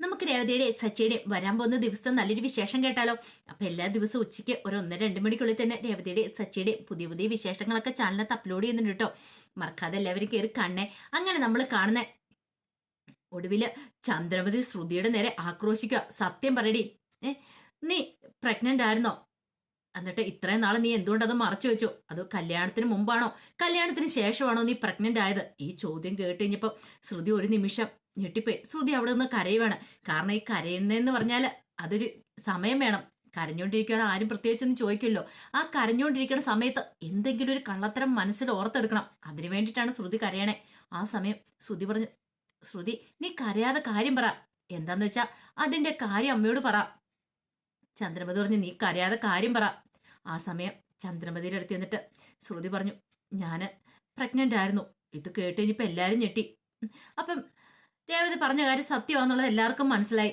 നമുക്ക് രേവതിയുടെ സച്ചിയുടെ വരാൻ പോകുന്ന ദിവസം നല്ലൊരു വിശേഷം കേട്ടാലോ? അപ്പൊ എല്ലാ ദിവസവും ഉച്ചയ്ക്ക് ഒരു ഒന്നര രണ്ട് മണിക്കുള്ളിൽ തന്നെ രേവതിയുടെ സച്ചിയുടെ പുതിയ പുതിയ വിശേഷങ്ങളൊക്കെ ചാനലിനകത്ത് അപ്ലോഡ് ചെയ്യുന്നുണ്ട് കേട്ടോ. മറക്കാതെ എല്ലാവരും കയറി കാണണേ. അങ്ങനെ നമ്മൾ കാണുന്ന ഒടുവിൽ ചന്ദ്രമതി ശ്രുതിയുടെ നേരെ ആക്രോശിക്കുക. സത്യം പറയടി. ഏ? നീ പ്രഗ്നന്റ് ആയിരുന്നോ? എന്നിട്ട് ഇത്രയും നാളെ നീ എന്തുകൊണ്ട് അത് മറച്ചു വെച്ചു? അത് കല്യാണത്തിന് മുമ്പാണോ? കല്യാണത്തിന് ശേഷമാണോ നീ പ്രഗ്നന്റ് ആയത്? ഈ ചോദ്യം കേട്ട് കഴിഞ്ഞപ്പോ ശ്രുതി ഒരു നിമിഷം ഞെട്ടിപ്പോയി. ശ്രുതി അവിടെ നിന്ന് കരയുവാണ്. കാരണം ഈ കരയുന്നതെന്ന് പറഞ്ഞാൽ അതൊരു സമയം വേണം. കരഞ്ഞുകൊണ്ടിരിക്കുകയാണ് ആരും പ്രത്യേകിച്ചൊന്നും ചോദിക്കില്ലോ ആ കരഞ്ഞുകൊണ്ടിരിക്കുന്ന സമയത്ത് എന്തെങ്കിലും ഒരു കള്ളത്തരം മനസ്സിൽ ഓർത്തെടുക്കണം. അതിനു വേണ്ടിയിട്ടാണ് ശ്രുതി കരയണേ. ആ സമയം ശ്രുതി പറഞ്ഞു ശ്രുതി നീ കരയാതെ കാര്യം പറ. എന്താന്ന് വെച്ചാ അതിന്റെ കാര്യം അമ്മയോട് പറ. ചന്ദ്രമതി പറഞ്ഞു നീ കരയാതെ കാര്യം പറ. ആ സമയം ചന്ദ്രമതിയുടെ അടുത്ത് എന്നിട്ട് ശ്രുതി പറഞ്ഞു ഞാൻ പ്രഗ്നന്റ് ആയിരുന്നു. ഇത് കേട്ട് കഴിഞ്ഞപ്പോ എല്ലാരും ഞെട്ടി. അപ്പം രേവതി പറഞ്ഞ കാര്യം സത്യമാണെന്നുള്ളത് എല്ലാവർക്കും മനസ്സിലായി.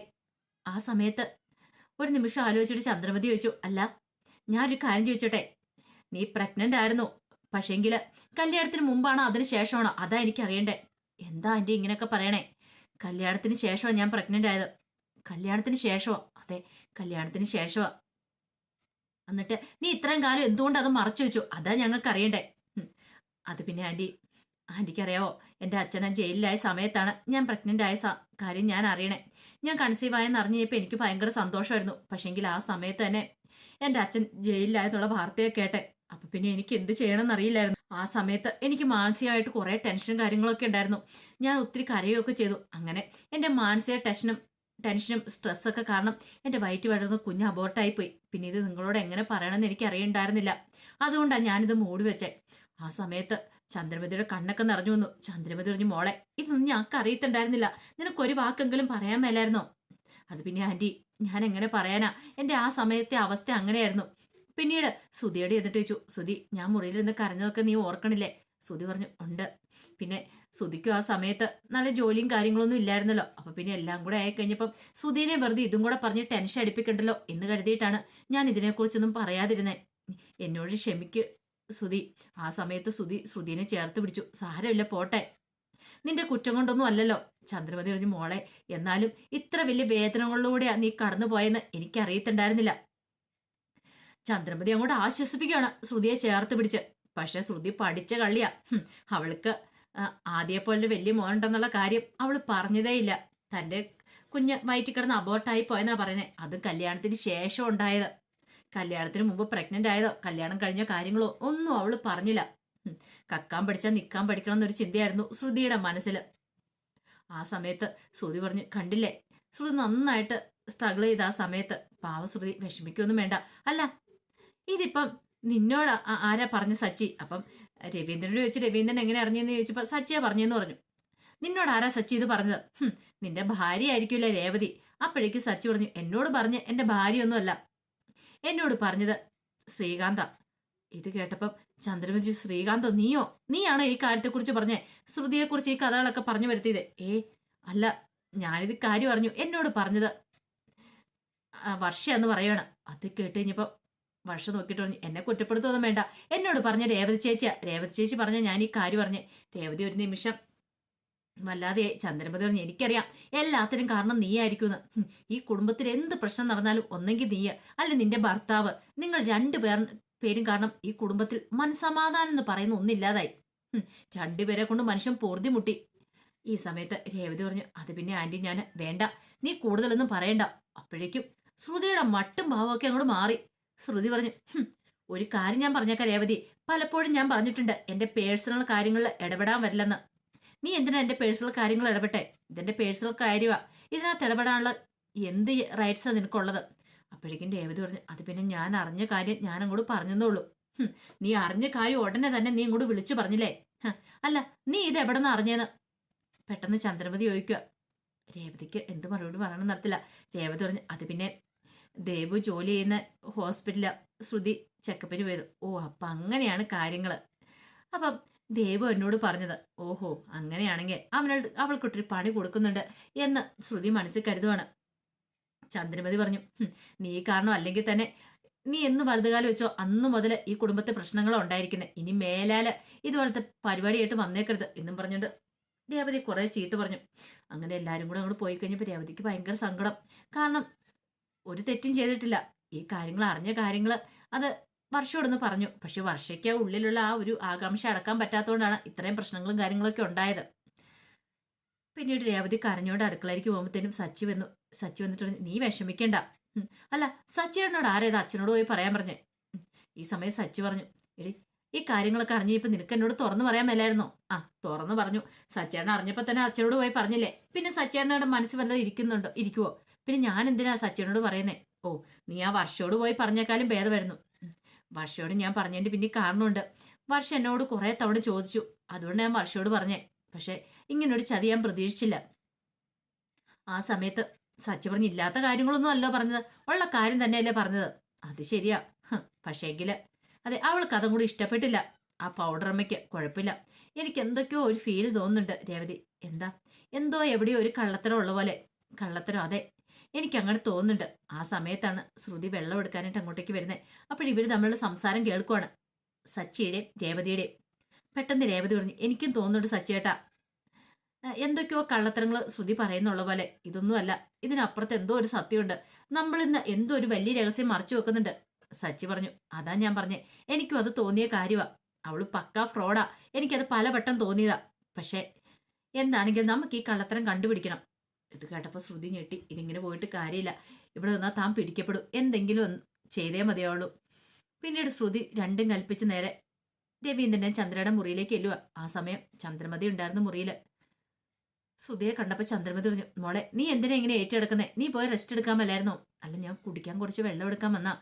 ആ സമയത്ത് ഒരു നിമിഷം ആലോചിച്ചിട്ട് ചന്ദ്രമതി ചോദിച്ചു അല്ല ഞാനൊരു കാര്യം ചോദിച്ചോട്ടെ. നീ പ്രഗ്നന്റ് ആയിരുന്നു. പക്ഷേങ്കിൽ കല്യാണത്തിന് മുമ്പാണോ? അതിന് ശേഷമാണോ? അതാ എനിക്ക് അറിയണ്ടേ എന്താ എന്റെ ഇങ്ങനെയൊക്കെ പറയണേ? കല്യാണത്തിന് ശേഷമാണ് ഞാൻ പ്രഗ്നന്റ് ആയത്. കല്യാണത്തിന് ശേഷമോ. അതെ കല്യാണത്തിന് ശേഷമാ. എന്നിട്ട് നീ ഇത്രയും കാലം എന്തുകൊണ്ട് അത് മറച്ചു വെച്ചു? അതാ ഞങ്ങൾക്ക് അറിയണ്ടേ. അത് പിന്നെ ആന്റി ആന്റിക്കറിയാവോ എന്റെ അച്ഛനെ ജയിലിലായ സമയത്താണ് ഞാൻ പ്രഗ്നന്റ് ആയ കാര്യം ഞാൻ അറിയണേ. ഞാൻ കൺസീവ് ആയെന്ന് അറിഞ്ഞപ്പോൾ എനിക്ക് ഭയങ്കര സന്തോഷമായിരുന്നു. പക്ഷേങ്കിൽ ആ സമയത്ത് തന്നെ എന്റെ അച്ഛൻ ജയിലിലായെന്നുള്ള വാർത്തയെ കേട്ടെ. അപ്പം പിന്നെ എനിക്ക് എന്ത് ചെയ്യണമെന്ന് അറിയില്ലായിരുന്നു. ആ സമയത്ത് എനിക്ക് മാനസികമായിട്ട് കുറേ ടെൻഷനും കാര്യങ്ങളൊക്കെ ഉണ്ടായിരുന്നു. ഞാൻ ഒത്തിരി കരയുകയൊക്കെ ചെയ്തു. അങ്ങനെ എന്റെ മാനസിക ടെൻഷനും ടെൻഷനും സ്ട്രെസ്സൊക്കെ കാരണം എന്റെ വയറ്റ് വളർന്ന് കുഞ്ഞ് അബോർട്ടായി പോയി പിന്നെ ഇത് നിങ്ങളോട് എങ്ങനെ പറയണമെന്ന് എനിക്ക് അറിയണ്ടായിരുന്നില്ല അതുകൊണ്ടാണ് ഞാനിത് മൂടി വെച്ചേ. ആ സമയത്ത് ചന്ദ്രമതിയുടെ കണ്ണൊക്കെ നിറഞ്ഞു വന്നു. ചന്ദ്രമതി പറഞ്ഞു മോളെ ഇതൊന്നും ഞങ്ങൾക്ക് അറിയത്തുണ്ടായിരുന്നില്ല. നിനക്കൊരു വാക്കെങ്കിലും പറയാൻ മേലായിരുന്നോ? അത് പിന്നെ ആന്റി ഞാൻ എങ്ങനെ പറയാനാ? എന്റെ ആ സമയത്തെ അവസ്ഥ അങ്ങനെയായിരുന്നു. പിന്നീട് സുധിയുടെ എന്നിട്ട് ചോദിച്ചു സുധി ഞാൻ മുറിയിലിരുന്ന് കരഞ്ഞതൊക്കെ നീ ഓർക്കണില്ലേ? സുധി പറഞ്ഞു ഉണ്ട്. പിന്നെ ശ്രുതിക്കും ആ സമയത്ത് നല്ല ജോലിയും കാര്യങ്ങളൊന്നും ഇല്ലായിരുന്നല്ലോ. അപ്പൊ പിന്നെ എല്ലാം കൂടെ ആയി കഴിഞ്ഞപ്പം സുധീനെ വെറുതെ ഇതും കൂടെ പറഞ്ഞ് ടെൻഷൻ അടിപ്പിക്കണ്ടല്ലോ എന്ന് കരുതിയിട്ടാണ് ഞാൻ ഇതിനെക്കുറിച്ചൊന്നും പറയാതിരുന്നേ. എന്നോട് ക്ഷമിക്ക് സുധി ആ സമയത്ത് സുധി ശ്രുതിനെ ചേർത്ത് പിടിച്ചു. സാരമില്ല പോട്ടെ. നിന്റെ കുറ്റം കൊണ്ടൊന്നും അല്ലല്ലോ. ചന്ദ്രമതി പറഞ്ഞു മോളെ എന്നാലും ഇത്ര വലിയ വേദനകളിലൂടെയാ നീ കടന്നു പോയെന്ന് എനിക്കറിയത്തുണ്ടായിരുന്നില്ല. ചന്ദ്രമതി അങ്ങോട്ട് ആശ്വസിപ്പിക്കുകയാണ് ശ്രുതിയെ ചേർത്ത് പിടിച്ച്. പക്ഷെ ശ്രുതി പഠിച്ച കള്ളിയാ. അവൾക്ക് ആദ്യ പോലെ വലിയ മോനുണ്ടെന്നുള്ള കാര്യം അവൾ പറഞ്ഞതേയില്ല. തന്റെ കുഞ്ഞ് വയറ്റിൽ കിടന്ന് അബോർട്ടായി പോയെന്നാ പറയുന്നത് അത് കല്യാണത്തിന് ശേഷം ഉണ്ടായത്. കല്യാണത്തിന് മുമ്പ് പ്രഗ്നന്റ് ആയതോ കല്യാണം കഴിഞ്ഞ കാര്യങ്ങളോ ഒന്നും അവൾ പറഞ്ഞില്ല. കക്കാൻ പഠിച്ചാൽ നിൽക്കാൻ പഠിക്കണം എന്നൊരു ചിന്തയായിരുന്നു ശ്രുതിയുടെ മനസ്സിൽ ആ സമയത്ത് ശ്രുതി പറഞ്ഞു കണ്ടില്ലേ? ശ്രുതി നന്നായിട്ട് സ്ട്രഗിൾ ചെയ്ത ആ സമയത്ത്. പാവ ശ്രുതി വിഷമിക്കൊന്നും വേണ്ട. അല്ല ഇതിപ്പം നിന്നോട് ആരാ പറഞ്ഞ സച്ചി? അപ്പം രവീന്ദ്രനോട് ചോദിച്ചു രവീന്ദ്രൻ എങ്ങനെ അറിഞ്ഞെന്ന് ചോദിച്ചപ്പോൾ സച്ചിയാ പറഞ്ഞെന്ന് പറഞ്ഞു. നിന്നോട് ആരാ സച്ചി ഇത് പറഞ്ഞത്? നിന്റെ ഭാര്യ ആയിരിക്കില്ല രേവതി. അപ്പോഴേക്ക് സച്ചി പറഞ്ഞു എന്നോട് പറഞ്ഞ് എന്റെ ഭാര്യയൊന്നുമല്ല. എന്നോട് പറഞ്ഞത് ശ്രീകാന്ത. ഇത് കേട്ടപ്പം ചന്ദ്രമതി ശ്രീകാന്തോ നീയോ? നീയാണോ ഈ കാര്യത്തെക്കുറിച്ച് പറഞ്ഞേ? ശ്രുതിയെക്കുറിച്ച് ഈ കഥകളൊക്കെ പറഞ്ഞു വരുത്തിയത്? ഏ അല്ല ഞാനിത് കാര്യം അറിഞ്ഞു. എന്നോട് പറഞ്ഞത് വർഷ എന്ന് പറയണം. അത് കേട്ട് കഴിഞ്ഞപ്പം വർഷ നോക്കിയിട്ട് പറഞ്ഞു എന്നെ കുറ്റപ്പെടുത്തൊന്നും വേണ്ട. എന്നോട് പറഞ്ഞ രേവതി ചേച്ചിയാ രേവതി ചേച്ചി പറഞ്ഞ ഞാൻ ഈ കാര്യം പറഞ്ഞു. രേവതി ഒരു നിമിഷം വല്ലാതെ ചന്ദ്രമതി പറഞ്ഞു എനിക്കറിയാം. എല്ലാത്തിനും കാരണം നീയായിരിക്കുമെന്ന്. ഹും, ഈ കുടുംബത്തിൽ എന്ത് പ്രശ്നം നടന്നാലും ഒന്നെങ്കിൽ നീ അല്ലെ നിന്റെ ഭർത്താവ്. നിങ്ങൾ രണ്ടു പേർ പേരും കാരണം ഈ കുടുംബത്തിൽ മനസമാധാനം എന്ന് പറയുന്ന ഒന്നില്ലാതായി. രണ്ടുപേരെ കൊണ്ട് മനുഷ്യൻ പൊറുതി മുട്ടി. ഈ സമയത്ത് രേവതി പറഞ്ഞു അത് പിന്നെ ആന്റി ഞാൻ വേണ്ട. നീ കൂടുതലൊന്നും പറയണ്ട. അപ്പോഴേക്കും ശ്രുതിയുടെ മട്ടും ഭാവമൊക്കെ അങ്ങോട്ട് മാറി. ശ്രുതി പറഞ്ഞു ഒരു കാര്യം ഞാൻ പറഞ്ഞേക്കാം രേവതി. പലപ്പോഴും ഞാൻ പറഞ്ഞിട്ടുണ്ട് എന്റെ പേഴ്സണൽ കാര്യങ്ങളിൽ ഇടപെടാൻ വരില്ലെന്ന്. നീ എന്തിനാ എന്റെ പേഴ്സണൽ കാര്യങ്ങൾ ഇടപെട്ടെ? ഇതെന്റെ പേഴ്സണൽ കാര്യമാ ഇതിനകത്ത് ഇടപെടാനുള്ള എന്ത് റൈറ്റ്സാണ് നിനക്കുള്ളത്? അപ്പോഴേക്കും രേവതി പറഞ്ഞു അത് പിന്നെ ഞാൻ അറിഞ്ഞ കാര്യം ഞാൻ അങ്ങോട്ട് പറഞ്ഞെന്നുള്ളൂ നീ അറിഞ്ഞ കാര്യം ഉടനെ തന്നെ നീ ഇങ്ങോട്ട് വിളിച്ചു പറഞ്ഞില്ലേ? അല്ല നീ ഇത് എവിടെ നിന്ന് അറിഞ്ഞേന്ന്? പെട്ടെന്ന് ചന്ദ്രമതി ചോദിക്കുക രേവതിക്ക് എന്ത് മറുപടി പറയണം നടത്തില്ല രേവതി പറഞ്ഞു അത് പിന്നെ ദേവു ജോലി ചെയ്യുന്ന ഹോസ്പിറ്റലിൽ ശ്രുതി ചെക്കപ്പിന് പോയത്. ഓ അപ്പം അങ്ങനെയാണ് കാര്യങ്ങൾ അപ്പം ദേവു എന്നോട് പറഞ്ഞത് ഓഹോ അങ്ങനെയാണെങ്കിൽ അവനോട് അവൾക്കൊട്ടൊരു പണി കൊടുക്കുന്നുണ്ട് എന്ന് ശ്രുതി മനസ്സിൽ കരുതുവാണ്. ചന്ദ്രമതി പറഞ്ഞു നീ കാരണം അല്ലെങ്കിൽ തന്നെ നീ എന്ന് വലുതുകാലം വെച്ചോ അന്നു മുതൽ ഈ കുടുംബത്തെ പ്രശ്നങ്ങളോ ഉണ്ടായിരിക്കുന്നത് ഇനി മേലാൽ ഇതുപോലത്തെ പരിപാടിയായിട്ട് വന്നേക്കരുത് എന്നും പറഞ്ഞുകൊണ്ട് രേവതി കുറേ ചീത്ത പറഞ്ഞു. അങ്ങനെ എല്ലാവരും കൂടെ അങ്ങോട്ട് പോയി കഴിഞ്ഞപ്പോൾ രേവതിക്ക് ഭയങ്കര സങ്കടം. കാരണം ഒരു തെറ്റും ചെയ്തിട്ടില്ല. ഈ കാര്യങ്ങൾ അറിഞ്ഞ കാര്യങ്ങൾ അത് വർഷയോടൊന്ന് പറഞ്ഞു. പക്ഷെ വർഷയ്ക്ക് ഉള്ളിലുള്ള ആ ഒരു ആകാംക്ഷ അടക്കാൻ പറ്റാത്തതുകൊണ്ടാണ് ഇത്രയും പ്രശ്നങ്ങളും കാര്യങ്ങളൊക്കെ ഉണ്ടായത്. പിന്നീട് രേവതി കരഞ്ഞോണ്ട് അടുക്കളയിലേക്ക് പോകുമ്പോഴത്തേനും സച്ചി വന്നു. സച്ചി വന്നിട്ട് നീ വിഷമിക്കണ്ട. അല്ല സച്ചിയോടിനോട് ആരേത് അച്ഛനോട് പോയി പറയാൻ പറഞ്ഞേ. ഈ സമയം സച്ചി പറഞ്ഞു എടി ഈ കാര്യങ്ങളൊക്കെ അറിഞ്ഞപ്പോ നിനക്ക് എന്നോട് തുറന്നു പറയാൻ മേലായിരുന്നോ? ആ തുറന്നു പറഞ്ഞു. സച്ചേട്ടൻ അറിഞ്ഞപ്പോൾ തന്നെ അച്ഛനോട് പോയി പറഞ്ഞില്ലേ? പിന്നെ സച്ചേട്ടനോട് മനസ്സ് വല്ലതും ഇരിക്കുന്നുണ്ടോ? ഇരിക്കുവോ? പിന്നെ ഞാൻ എന്തിനാ സച്ചിനോട് പറയുന്നേ? ഓ നീ ആ വർഷയോട് പോയി പറഞ്ഞേക്കാളും ഭേദമായിരുന്നു. വർഷയോട് ഞാൻ പറഞ്ഞതിന്റെ പിന്നെ കാരണമുണ്ട്. വർഷ എന്നോട് കുറെ തവണ ചോദിച്ചു. അതുകൊണ്ട് ഞാൻ വർഷയോട് പറഞ്ഞേ. പക്ഷെ ഇങ്ങനൊരു ചതി ഞാൻ പ്രതീക്ഷിച്ചില്ല. ആ സമയത്ത് സച്ചി പറഞ്ഞ് ഇല്ലാത്ത കാര്യങ്ങളൊന്നും അല്ലോ പറഞ്ഞത്. ഉള്ള കാര്യം തന്നെയല്ലേ പറഞ്ഞത്. അത് ശരിയാ. പക്ഷേങ്കിൽ അതെ അവൾക്ക് അതും കൂടി ഇഷ്ടപ്പെട്ടില്ല. ആ പൗഡർ അമ്മയ്ക്ക് കുഴപ്പമില്ല. എനിക്ക് എന്തൊക്കെയോ ഒരു ഫീൽ തോന്നുന്നുണ്ട് രേവതി. എന്താ? എന്തോ എവിടെയോ ഒരു കള്ളത്തരം ഉള്ള പോലെ. കള്ളത്തരം അതെ. എനിക്ക് അങ്ങനെ തോന്നുന്നുണ്ട്. ആ സമയത്താണ് ശ്രുതി വെള്ളം എടുക്കാനായിട്ട് അങ്ങോട്ടേക്ക് വരുന്നത് അപ്പോഴിവർ തമ്മിലുള്ള സംസാരം കേൾക്കുവാണ്. സച്ചിയുടെയും രേവതിയുടെയും. പെട്ടെന്ന് രേവതി പറഞ്ഞു എനിക്കും തോന്നുന്നുണ്ട് സച്ചിയേട്ടാ. എന്തൊക്കെയോ കള്ളത്തരങ്ങൾ ശ്രുതി പറയുന്നുള്ള പോലെ. ഇതൊന്നുമല്ല. ഇതിനപ്പുറത്ത് എന്തോ ഒരു സത്യമുണ്ട്. നമ്മളിന്ന് എന്തോ ഒരു വലിയ രഹസ്യം മറച്ചു വെക്കുന്നുണ്ട്. സച്ചി പറഞ്ഞു അതാ ഞാൻ പറഞ്ഞേ. എനിക്കും അത് തോന്നിയ കാര്യമാണ് അവൾ പക്ക ഫ്രോഡാ. എനിക്കത് പലവട്ടം തോന്നിയതാ. പക്ഷേ എന്താണെങ്കിലും നമുക്ക് ഈ കള്ളത്തരം കണ്ടുപിടിക്കണം. ഇത് കേട്ടപ്പോൾ ശ്രുതി ഞെട്ടി. ഇതിങ്ങനെ പോയിട്ട് കാര്യമില്ല. ഇവിടെ നിന്നാൽ താൻ പിടിക്കപ്പെടും. എന്തെങ്കിലും ഒന്ന് ചെയ്തേ മതിയാവുള്ളൂ. പിന്നീട് ശ്രുതി രണ്ടും കൽപ്പിച്ച് നേരെ രവീന്ദ്രനെ ചന്ദ്രയുടെ മുറിയിലേക്ക് എല്ലുക ആ സമയം ചന്ദ്രമതി ഉണ്ടായിരുന്നു മുറിയിൽ സുധിയെ കണ്ടപ്പോൾ ചന്ദ്രമതി പറഞ്ഞു മോളെ നീ എന്തിനാ ഇങ്ങനെ ഏറ്റെടുക്കുന്നേ? നീ പോയി റെസ്റ്റ് എടുക്കാൻ അല്ല ഞാൻ കുടിക്കാൻ കുറച്ച് വെള്ളം എടുക്കാൻ വന്നാ.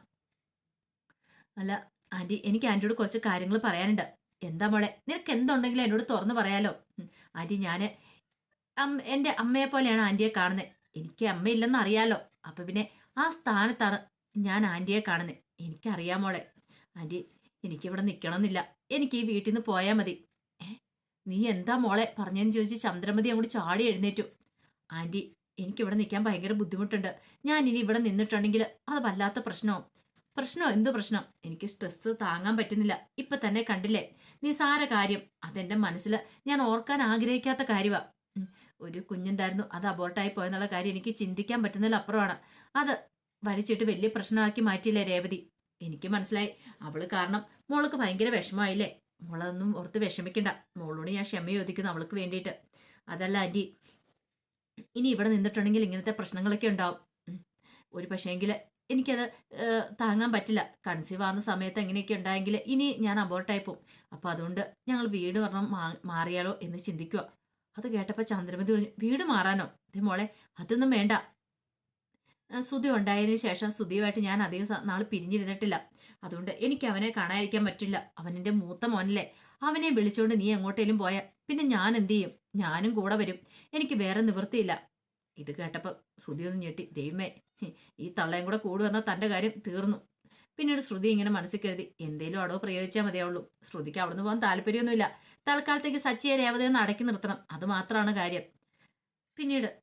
അല്ല ആന്റി എനിക്ക് ആന്റിയോട് കുറച്ച് കാര്യങ്ങൾ പറയാനുണ്ട്. എന്താ മോളെ? നിനക്ക് എന്തുണ്ടെങ്കിലും എന്നോട് തുറന്നു പറയാലോ. ആന്റി ആന്റി എന്റെ അമ്മയെ പോലെയാണ് ആന്റിയെ കാണുന്നത് എനിക്ക് അമ്മയില്ലെന്ന് അറിയാലോ. അപ്പം പിന്നെ ആ സ്ഥാനത്താണ് ഞാൻ ആന്റിയെ കാണുന്നത് എനിക്കറിയാമോളെ ആന്റി എനിക്കിവിടെ നിൽക്കണമെന്നില്ല എനിക്ക് ഈ വീട്ടിൽ നിന്ന് പോയാൽ മതി. നീ എന്താ മോളെ പറഞ്ഞെന്ന് ചോദിച്ച് ചന്ദ്രമതി അങ്ങോട്ട് ചാടി എഴുന്നേറ്റു. ആന്റി എനിക്കിവിടെ നിൽക്കാൻ ഭയങ്കര ബുദ്ധിമുട്ടുണ്ട്. ഞാൻ ഇനി ഇവിടെ നിന്നിട്ടുണ്ടെങ്കിൽ അത് വല്ലാത്ത പ്രശ്നവും പ്രശ്നമോ എന്ത് പ്രശ്നം? എനിക്ക് സ്ട്രെസ് താങ്ങാൻ പറ്റുന്നില്ല. ഇപ്പൊ തന്നെ കണ്ടില്ലേ? നിസാര കാര്യം. അതെന്റെ മനസ്സിൽ ഞാൻ ഓർക്കാൻ ആഗ്രഹിക്കാത്ത കാര്യമാ ഉം, ഒരു കുഞ്ഞുണ്ടായിരുന്നു. അത് അബോർട്ടായി പോയെന്നുള്ള കാര്യം എനിക്ക് ചിന്തിക്കാൻ പറ്റുന്നതിൽ അപ്പുറമാണ്. അത് വലിച്ചിട്ട് വലിയ പ്രശ്നമാക്കി മാറ്റിയില്ലേ രേവതി? എനിക്ക് മനസ്സിലായി. അവൾ കാരണം മോൾക്ക് ഭയങ്കര വിഷമമായില്ലേ? മോളതൊന്നും ഓർത്ത് വിഷമിക്കണ്ട. മോളോട് ഞാൻ ക്ഷമ ചോദിക്കുന്നു അവൾക്ക് വേണ്ടിയിട്ട്. അതല്ല ആന്റി ഇനി ഇവിടെ നിന്നിട്ടുണ്ടെങ്കിൽ ഇങ്ങനത്തെ പ്രശ്നങ്ങളൊക്കെ ഉണ്ടാവും. ഒരു പക്ഷേങ്കിൽ എനിക്കത് താങ്ങാൻ പറ്റില്ല. കൺസീവ് ആവുന്ന സമയത്ത് എങ്ങനെയൊക്കെ ഉണ്ടായെങ്കിൽ ഇനി ഞാൻ അബോർട്ടായി പോകും അപ്പോൾ അതുകൊണ്ട് ഞങ്ങൾ വീട് പറഞ്ഞ മാറിയാലോ എന്ന് ചിന്തിക്കുക അത് കേട്ടപ്പോൾ ചന്ദ്രമതി പറഞ്ഞു വീട് മാറാനോ? ദേ മോളെ അതൊന്നും വേണ്ട. സുധി ഉണ്ടായതിനു ശേഷം സുധിയുമായിട്ട് ഞാൻ അധികം നാൾ പിരിഞ്ഞിരുന്നിട്ടില്ല. അതുകൊണ്ട് എനിക്ക് അവനെ കാണാതിരിക്കാൻ പറ്റില്ല. അവനെന്റെ മൂത്ത മോനല്ലേ. അവനെ വിളിച്ചുകൊണ്ട് നീ എങ്ങോട്ടേലും പോയാൽ പിന്നെ ഞാൻ എന്ത് ചെയ്യും? ഞാനും കൂടെ വരും. എനിക്ക് വേറെ നിവൃത്തിയില്ല. ഇത് കേട്ടപ്പോൾ ശ്രുതി ഒന്ന് ഞെട്ടി. ദൈവമേ ഈ തള്ളയും കൂടെ കൂടി വന്നാൽ തന്റെ കാര്യം തീർന്നു. പിന്നീട് ശ്രുതി ഇങ്ങനെ മനസ്സിൽ കരുതി എന്തേലും അടവ് പ്രയോഗിച്ചാൽ മതിയാവുള്ളൂ. ശ്രുതിക്ക് അവിടുന്ന് പോകാൻ താല്പര്യമൊന്നുമില്ല. തൽക്കാലത്തേക്ക് സച്ചിയെ രേവതി ഒന്ന് അടക്കി നിർത്തണം. അത് മാത്രമാണ് കാര്യം. പിന്നീട്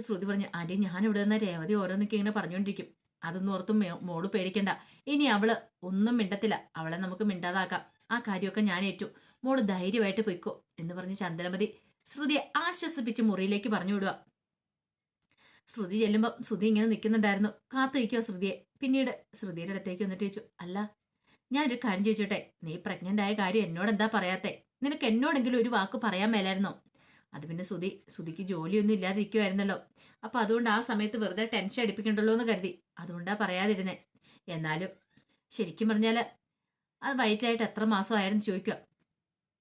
ശ്രുതി പറഞ്ഞു ആന്റി ഞാൻ ഇവിടെ നിന്ന് രേവതി ഓരോന്നൊക്കെ ഇങ്ങനെ പറഞ്ഞുകൊണ്ടിരിക്കും അതൊന്നും ഓർത്തും മോൾ പേടിക്കണ്ട. ഇനി അവൾ ഒന്നും മിണ്ടത്തില്ല. അവളെ നമുക്ക് മിണ്ടാതാക്കാം. ആ കാര്യമൊക്കെ ഞാൻ ഏറ്റു. മോൾ ധൈര്യമായിട്ട് പൊയ്ക്കോ എന്ന് പറഞ്ഞ് ചന്ദ്രമതി ശ്രുതിയെ ആശ്വസിപ്പിച്ച് മുറിയിലേക്ക് പറഞ്ഞു വിടുക. ശ്രുതി ചെല്ലുമ്പോൾ ശ്രുതി ഇങ്ങനെ നിൽക്കുന്നുണ്ടായിരുന്നു. കാത്തു നിൽക്കുക ശ്രുതിയെ. പിന്നീട് ശ്രുതിയുടെ അടുത്തേക്ക് വന്നിട്ട് ചോദിച്ചു അല്ല ഞാനൊരു കാര്യം ചോദിച്ചോട്ടെ. നീ പ്രഗ്നന്റ് ആയ കാര്യം എന്നോട് എന്താ പറയാത്തെ? നിനക്ക് എന്നോടെങ്കിലും ഒരു വാക്ക് പറയാൻ മേലായിരുന്നോ? അത് പിന്നെ സുധി സുധിക്ക് ജോലിയൊന്നും ഇല്ലാതിരിക്കുമായിരുന്നല്ലോ അപ്പൊ അതുകൊണ്ട് ആ സമയത്ത് വെറുതെ ടെൻഷൻ അടിപ്പിക്കണ്ടല്ലോ എന്ന് കരുതി. അതുകൊണ്ടാ പറയാതിരുന്നേ. എന്നാലും ശരിക്കും പറഞ്ഞാൽ അത് വൈറ്റായിട്ട് എത്ര മാസം മാസമായിരുന്നു ചോദിക്കുക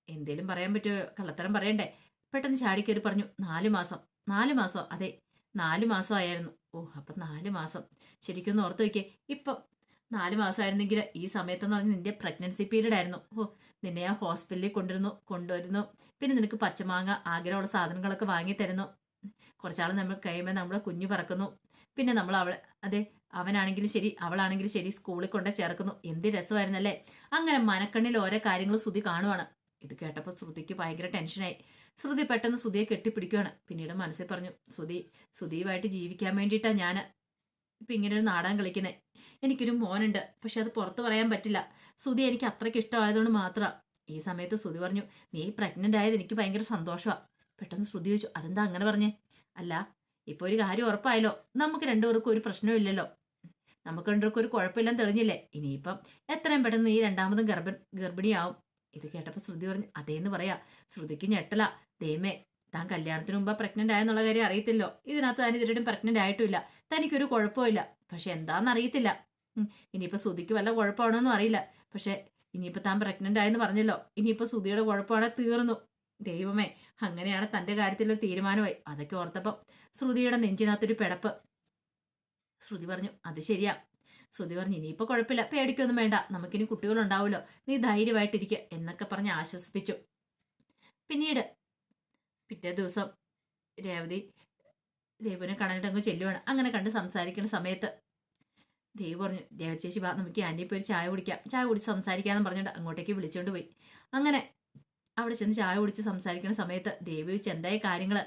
എന്തേലും പറയാൻ പറ്റുമോ കള്ളത്തരം പറയണ്ടേ? പെട്ടെന്ന് ചാടിക്കയറി പറഞ്ഞു നാല് മാസം നാല് മാസം? അതെ നാല് മാസമായിരുന്നു. ഓ അപ്പൊ നാല് മാസം. ശരിക്കും ഒന്ന് ഓർത്ത് വയ്ക്കേ ഇപ്പം നാല് മാസമായിരുന്നെങ്കിൽ ഈ സമയത്തെന്ന് പറഞ്ഞാൽ നിന്റെ പ്രഗ്നൻസി പീരീഡ് ആയിരുന്നു. ഓ നിന്നെ ആ ഹോസ്പിറ്റലിൽ കൊണ്ടുവരുന്നു കൊണ്ടുവരുന്നു. പിന്നെ നിനക്ക് പച്ചമാങ്ങ ആഗ്രഹമുള്ള സാധനങ്ങളൊക്കെ വാങ്ങി തരുന്നു. കുറച്ചാൾ നമ്മൾ കഴിയുമ്പോൾ നമ്മൾ കുഞ്ഞു പറക്കുന്നു. പിന്നെ നമ്മൾ അവളെ അതെ അവനാണെങ്കിലും ശരി അവളാണെങ്കിലും ശരി സ്കൂളിൽ കൊണ്ട് ചേർക്കുന്നു. എന്ത് രസമായിരുന്നല്ലേ? അങ്ങനെ മനക്കണ്ണിൽ ഓരോ കാര്യങ്ങൾ ശ്രുതി കാണുവാണ്. ഇത് കേട്ടപ്പോൾ ശ്രുതിക്ക് ഭയങ്കര ടെൻഷനായി ശ്രുതി പെട്ടെന്ന് ശ്രുതിയെ കെട്ടിപ്പിടിക്കുകയാണ് പിന്നീട് മനസ്സിൽ പറഞ്ഞു ശ്രുതി ശ്രുതിയുമായിട്ട് ജീവിക്കാൻ വേണ്ടിയിട്ടാണ് ഞാൻ ഇപ്പം ഇങ്ങനെ ഒരു നാടകം കളിക്കുന്നത് എനിക്കൊരു മോനുണ്ട്. പക്ഷെ അത് പുറത്ത് പറയാൻ പറ്റില്ല. സുധി എനിക്ക് അത്രയ്ക്ക് ഇഷ്ടമായതുകൊണ്ട് മാത്രമാണ് ഈ സമയത്ത് സുധി പറഞ്ഞു നീ പ്രഗ്നന്റ് ആയത് എനിക്ക് ഭയങ്കര സന്തോഷമാണ് പെട്ടെന്ന് ശ്രുതി ചോദിച്ചു അതെന്താ അങ്ങനെ പറഞ്ഞേ? അല്ല ഇപ്പൊ ഒരു കാര്യം ഉറപ്പായല്ലോ. നമുക്ക് രണ്ടുപേർക്കും ഒരു പ്രശ്നവും ഇല്ലല്ലോ. നമുക്ക് രണ്ടുപേർക്കും ഒരു കുഴപ്പമില്ലെന്ന് തെളിഞ്ഞില്ലേ? ഇനിയിപ്പം എത്രയും പെട്ടെന്ന് ഈ രണ്ടാമതും ഗർഭ ഗർഭിണിയാവും. ഇത് കേട്ടപ്പോൾ ശ്രുതി പറഞ്ഞു അതേന്ന് പറയാ. ശ്രുതിക്ക് ഞെട്ടല. ദൈവമേ താൻ കല്യാണത്തിന് മുമ്പ് പ്രഗ്നന്റ് ആയെന്നുള്ള കാര്യം അറിയത്തില്ലോ. ഇതിനകത്ത് താൻ ഇതിലും പ്രഗ്നന്റ് ആയിട്ടില്ല. തനിക്കൊരു കുഴപ്പമില്ല പക്ഷെ എന്താണെന്ന് അറിയത്തില്ല ഇനിയിപ്പോൾ ഇനിയിപ്പോ ശ്രുതിക്ക് വല്ല കുഴപ്പമാണോന്നും അറിയില്ല. പക്ഷെ ഇനിയിപ്പോൾ താൻ പ്രഗ്നന്റ് ആയെന്ന് പറഞ്ഞല്ലോ. ഇനിയിപ്പോൾ ശ്രുതിയുടെ കുഴപ്പമാണെ തീർന്നു. ദൈവമേ അങ്ങനെയാണ് തന്റെ കാര്യത്തിലൊരു തീരുമാനമായി. അതൊക്കെ ഓർത്തപ്പം ശ്രുതിയുടെ നെഞ്ചിനകത്തൊരു പിടപ്പ്. ശ്രുതി പറഞ്ഞു അത് ശരിയാ. ശ്രുതി പറഞ്ഞു ഇനിയിപ്പോൾ കുഴപ്പമില്ല. പേടിക്കൊന്നും വേണ്ട. നമുക്കിനി കുട്ടികളുണ്ടാവുമല്ലോ. നീ ധൈര്യമായിട്ടിരിക്കുക എന്നൊക്കെ പറഞ്ഞ് ആശ്വസിപ്പിച്ചു. പിന്നീട് പിറ്റേ ദിവസം രേവതി ദേവുവിനെ കാണാനായിട്ട് അങ്ങ് ചെല്ലുവാണ്. അങ്ങനെ കണ്ട് സംസാരിക്കുന്ന സമയത്ത് ദേവ് പറഞ്ഞു ദേവചേച്ചി വാ നമുക്ക് ആന്റി പോയി ചായ കുടിക്കാം. ചായ കുടിച്ച് സംസാരിക്കാമെന്ന് പറഞ്ഞിട്ട് അങ്ങോട്ടേക്ക് വിളിച്ചുകൊണ്ട് പോയി. അങ്ങനെ അവിടെ ചെന്ന് ചായ കുടിച്ച് സംസാരിക്കുന്ന സമയത്ത് ദേവി വെച്ച് എന്തായ കാര്യങ്ങൾ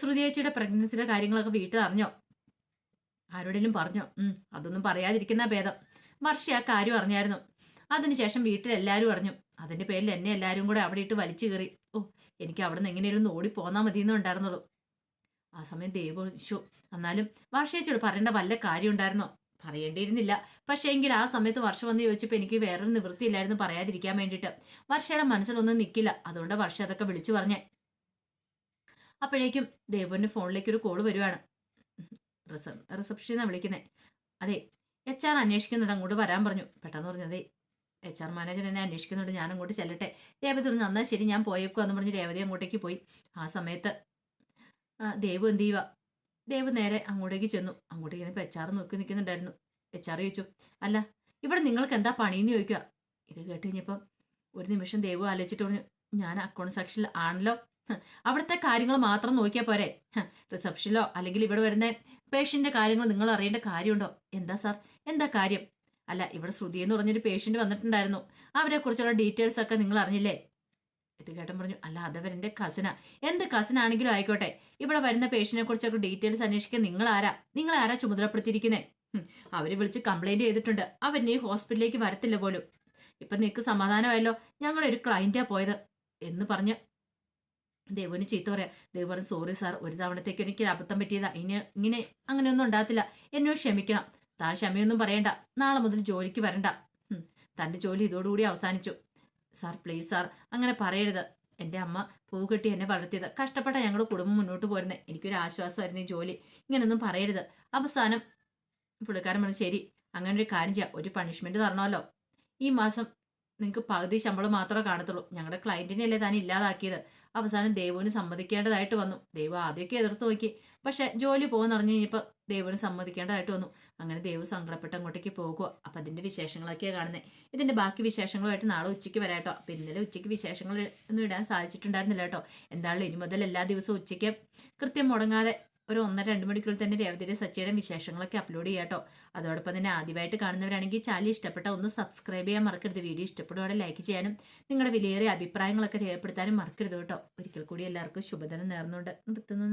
ശ്രുതി ചേച്ചിയുടെ പ്രഗ്നൻസിയുടെ കാര്യങ്ങളൊക്കെ വീട്ടിൽ അറിഞ്ഞോ? ആരോടെങ്കിലും പറഞ്ഞോ? അതൊന്നും പറയാതിരിക്കുന്ന ഭേദം. വർഷ ആ കാര്യം അറിഞ്ഞായിരുന്നു. അതിനുശേഷം വീട്ടിലെല്ലാവരും അറിഞ്ഞു. അതിന്റെ പേരിൽ എന്നെ എല്ലാവരും കൂടെ അവിടെ ഇട്ട് വലിച്ചു കയറി ഓ എനിക്ക് അവിടെ നിന്ന് എങ്ങനെയും ഓടി പോന്നാൽ മതി എന്നുണ്ടായിരുന്നുള്ളൂ ആ സമയം ദൈവം ശോ എന്നാലും വർഷേച്ചോട് പറയേണ്ട വല്ല കാര്യം ഉണ്ടായിരുന്നോ? പറയേണ്ടിയിരുന്നില്ല. പക്ഷേ എങ്കിൽ ആ സമയത്ത് വർഷം വന്ന് ചോദിച്ചപ്പോൾ എനിക്ക് വേറൊരു നിവൃത്തിയില്ലായിരുന്നു പറയാതിരിക്കാൻ വേണ്ടിയിട്ട്. വർഷയുടെ മനസ്സിലൊന്നും നിൽക്കില്ല അതുകൊണ്ട് വർഷ അതൊക്കെ വിളിച്ചു പറഞ്ഞേ. അപ്പോഴേക്കും ദേവന്റെ ഫോണിലേക്ക് ഒരു കോൾ വരുവാണ്. റിസപ് റിസപ്ഷനിൽ വിളിക്കുന്നത് അതെ എച്ച് ആർ അന്വേഷിക്കുന്നുണ്ട് അങ്ങോട്ട് വരാൻ പറഞ്ഞു. പെട്ടെന്ന് പറഞ്ഞു അതെ എച്ച് ആർ മാനേജർ എന്നെ അന്വേഷിക്കുന്നുണ്ട്. ഞാൻ അങ്ങോട്ട് ചെല്ലട്ടെ. രേവതി പറഞ്ഞു എന്നാൽ ശരി ഞാൻ പോയേക്കോ എന്ന് പറഞ്ഞ് രേവതി അങ്ങോട്ടേക്ക് പോയി. ആ സമയത്ത് ദേവ് എന്ത് ചെയ്യുക ദേവ് നേരെ അങ്ങോട്ടേക്ക് ചെന്നു. അങ്ങോട്ടേക്ക് ഇപ്പോൾ എച്ച് ആർ നോക്കി നിൽക്കുന്നുണ്ടായിരുന്നു. എച്ച് ആർ ചോദിച്ചു അല്ല ഇവിടെ നിങ്ങൾക്ക് എന്താ പണിയെന്ന് ചോദിക്കുക ഇത് കേട്ട് കഴിഞ്ഞപ്പം ഒരു നിമിഷം ദേവ് ആലോചിച്ചിട്ട് പറഞ്ഞു ഞാൻ അക്കൗണ്ട് സെക്ഷനിൽ ആണല്ലോ. അവിടുത്തെ കാര്യങ്ങൾ മാത്രം നോക്കിയാൽ പോരെ. റിസപ്ഷനിലോ അല്ലെങ്കിൽ ഇവിടെ വരുന്ന പേഷ്യന്റെ കാര്യങ്ങൾ നിങ്ങൾ അറിയേണ്ട കാര്യമുണ്ടോ? എന്താ സാർ? എന്താ കാര്യം? അല്ല ഇവിടെ ശ്രുതി എന്ന് പറഞ്ഞൊരു പേഷ്യന്റ് വന്നിട്ടുണ്ടായിരുന്നു. അവരെ കുറിച്ചുള്ള ഡീറ്റെയിൽസ് ഒക്കെ നിങ്ങൾ അറിഞ്ഞില്ലേ? ഇത് കേട്ടൻ പറഞ്ഞു അല്ല അതവരെ കസിന എന്ത് കസിനാണെങ്കിലും ആയിക്കോട്ടെ. ഇവിടെ വരുന്ന പേഷ്യനെ കുറിച്ചൊക്കെ ഡീറ്റെയിൽസ് അന്വേഷിക്കാൻ നിങ്ങൾ ആരാ? നിങ്ങൾ ആരാ ചുമതലപ്പെടുത്തിയിരിക്കുന്നേ? ഹും, അവർ വിളിച്ച് കംപ്ലൈന്റ് ചെയ്തിട്ടുണ്ട്. അവരിനെ ഈ ഹോസ്പിറ്റലിലേക്ക് വരത്തില്ല പോലും. ഇപ്പൊ നിനക്ക് സമാധാനമായല്ലോ? ഞങ്ങളൊരു ക്ലയന്റാ പോയത്. എന്ന് പറഞ്ഞ് ദേവന് ചീത്ത പറയാം. ദേവ് പറഞ്ഞു സോറി സാർ ഒരു തവണത്തേക്ക് എനിക്ക് അബദ്ധം പറ്റിയതാ. ഇനി ഇങ്ങനെ അങ്ങനെയൊന്നും ഉണ്ടാകത്തില്ല. എന്നോട് ക്ഷമിക്കണം. താൻ ക്ഷമയൊന്നും പറയണ്ട. നാളെ മുതൽ ജോലിക്ക് വരണ്ട. തന്റെ ജോലി ഇതോടുകൂടി അവസാനിച്ചു. സാർ പ്ലീസ് സാർ അങ്ങനെ പറയരുത്. എന്റെ അമ്മ പൂകെട്ടി എന്നെ വളർത്തിയത്. കഷ്ടപ്പെട്ട ഞങ്ങളുടെ കുടുംബം മുന്നോട്ട് പോരുന്നത് എനിക്കൊരു ആശ്വാസമായിരുന്നു ഈ ജോലി. ഇങ്ങനെയൊന്നും പറയരുത്. അവസാനം പുള്ളിക്കാരൻ പറഞ്ഞു ശരി അങ്ങനെ ഒരു കാര്യം ചെയ്യാം. ഒരു പണിഷ്മെന്റ് തരണമല്ലോ. ഈ മാസം നിങ്ങൾക്ക് പകുതി ശമ്പളം മാത്രമേ കാണത്തുള്ളൂ. ഞങ്ങളുടെ ക്ലയന്റിനെ അല്ലേ താൻ ഇല്ലാതാക്കിയത്? അവസാനം ദേവുവിന് സമ്മതിക്കേണ്ടതായിട്ട് വന്നു. ദൈവം ആദ്യമൊക്കെ എതിർത്ത് നോക്കി. പക്ഷേ ജോലി പോകുന്നറിഞ്ഞ് കഴിഞ്ഞപ്പോൾ ദേവുവിന് സമ്മതിക്കേണ്ടതായിട്ട് വന്നു. അങ്ങനെ ദേവ് സങ്കടപ്പെട്ട് അങ്ങോട്ടേക്ക് പോകുക അപ്പം അതിന്റെ വിശേഷങ്ങളൊക്കെയാണ് കാണുന്നത് ഇതിന്റെ ബാക്കി വിശേഷങ്ങളുമായിട്ട് നാളെ ഉച്ചയ്ക്ക് വരാം കേട്ടോ. അപ്പം ഇന്നലെ ഉച്ചയ്ക്ക് വിശേഷങ്ങൾ ഒന്നും ഇടാൻ സാധിച്ചിട്ടുണ്ടായിരുന്നില്ല കേട്ടോ. എന്തായാലും ഇനി മുതൽ എല്ലാ ദിവസവും ഉച്ചയ്ക്ക് കൃത്യം മുടങ്ങാതെ ഒരു ഒന്നര രണ്ട് മണിക്കൂറിൽ തന്നെ രേവതിയുടെ സച്ചിയുടെ വിശേഷങ്ങളൊക്കെ അപ്ലോഡ് ചെയ്യാം കേട്ടോ. അതോടൊപ്പം തന്നെ ആദ്യമായിട്ട് കാണുന്നവരാണെങ്കിൽ ചാനൽ ഇഷ്ടപ്പെട്ട ഒന്ന് സബ്സ്ക്രൈബ് ചെയ്യാൻ മറക്കരുത്. വീഡിയോ ഇഷ്ടപ്പെടുവാടെ ലൈക്ക് ചെയ്യാനും നിങ്ങളുടെ വിലയേറിയ അഭിപ്രായങ്ങളൊക്കെ രേഖപ്പെടുത്താനും മറക്കരുത് കേട്ടോ. ഒരിക്കൽ കൂടി എല്ലാവർക്കും ശുഭദിനം നേർന്നുകൊണ്ട് നിർത്തുന്നു.